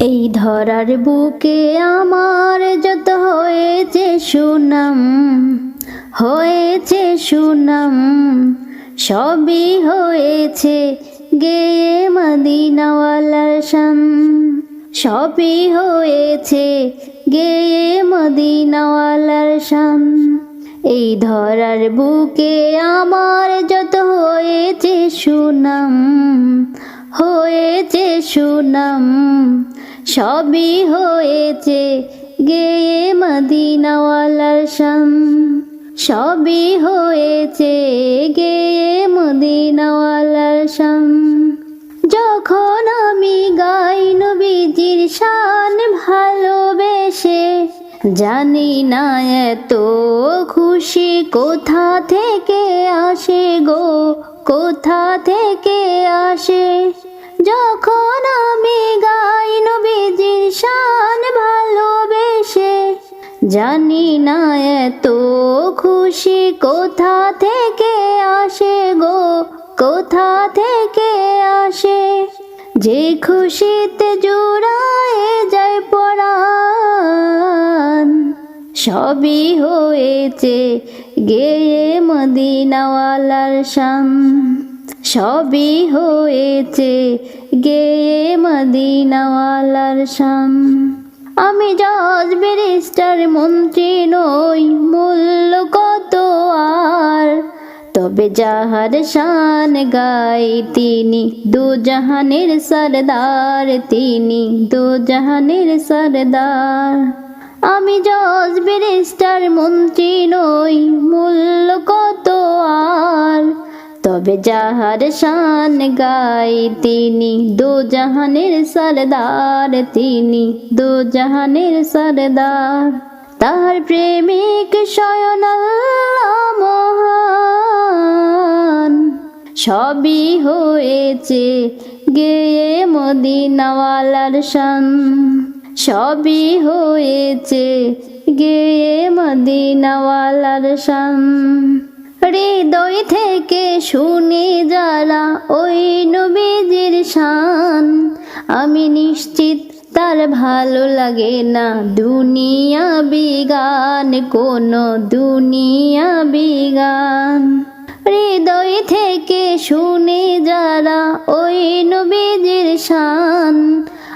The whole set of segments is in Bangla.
এই ধরার বুকে আমার যত হয়েছে সুনাম হয়েছে সুনাম, সবই হয়েছে গেয়ে মদিনাওয়ালার শান সবই হয়েছে গেয়ে মদিনাওয়ালার শান এই ধরার বুকে আমার যত হয়েছে সুনাম হয়েছে সুনাম, সবই হয়েছে গেয়ে মদিনাওয়ালার শান সবই হয়েছে গেয়ে মদিনাওয়ালার শান যখন আমি গাই নবীজির শান ভালোবেসে জানি না এত খুশি কোথা থেকে আসে গো? কোথা থেকে আসে? যখন আমি গাই নবীজির শান ভালোবেসে, জানি না এত খুশি কোথা থেকে আসে গো? কোথা থেকে আসে? যে খুশিতে জোড়ায় সবই হয়েছে, গেয়ে মদিনাওয়ালার শান। সবই হয়েছে, গেয়ে মদিনাওয়ালার শান। আমি জজ, ব্যারিস্টার, মন্ত্রী নই, মূল্য কত আর? তবে যাহার শান গাই তিনি, দু জাহানের সরদার, তিনি দু জাহানের সরদার। আমি জজ ব্যারিস্টার মন্ত্রী নই, মূল্য কত আর? তবে যাহার শান গাই তিনি দু জাহানের সরদার তিনি দু জাহানের সরদার। তার প্রেমিক শয়ন মহান। সবই হয়েছে গেয়ে মদিনাওয়ালার শান। সবই হয়েছে গেয়ে মদিনাওয়ালার শান। হৃদয় থেকে শুনি যারা ওই নবীজির শান। আমি নিশ্চিত তার ভালো লাগে না দুনিয়া বিগান কোনো দুনিয়া বিগান হৃদয় থেকে শুনি যারা ওই নবীজির শান।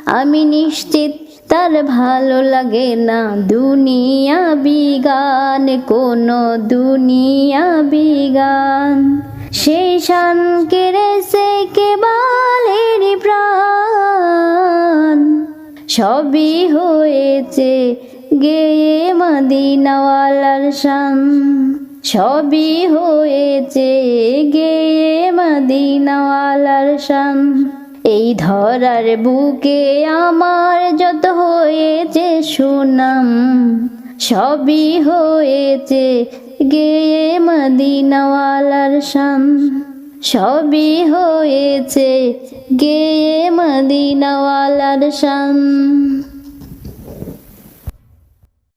আমি নিশ্চিত তার ভালো লাগে না দুনিয়া বিগান, কোনো দুনিয়া বিগান। সেই শান কেড়েছে কে বালের প্রাণ। সবই হয়েছে গেয়ে মদিনাওয়ালার শান। সবই হয়েছে গেয়ে মদিনাওয়ালার শান। এই ধরার বুকে আমার যত হয়েছে সুনাম, সবই হয়েছে গেয়ে মদিনাওয়ালার শান সবই হয়েছে গেয়ে মদিনাওয়ালার শান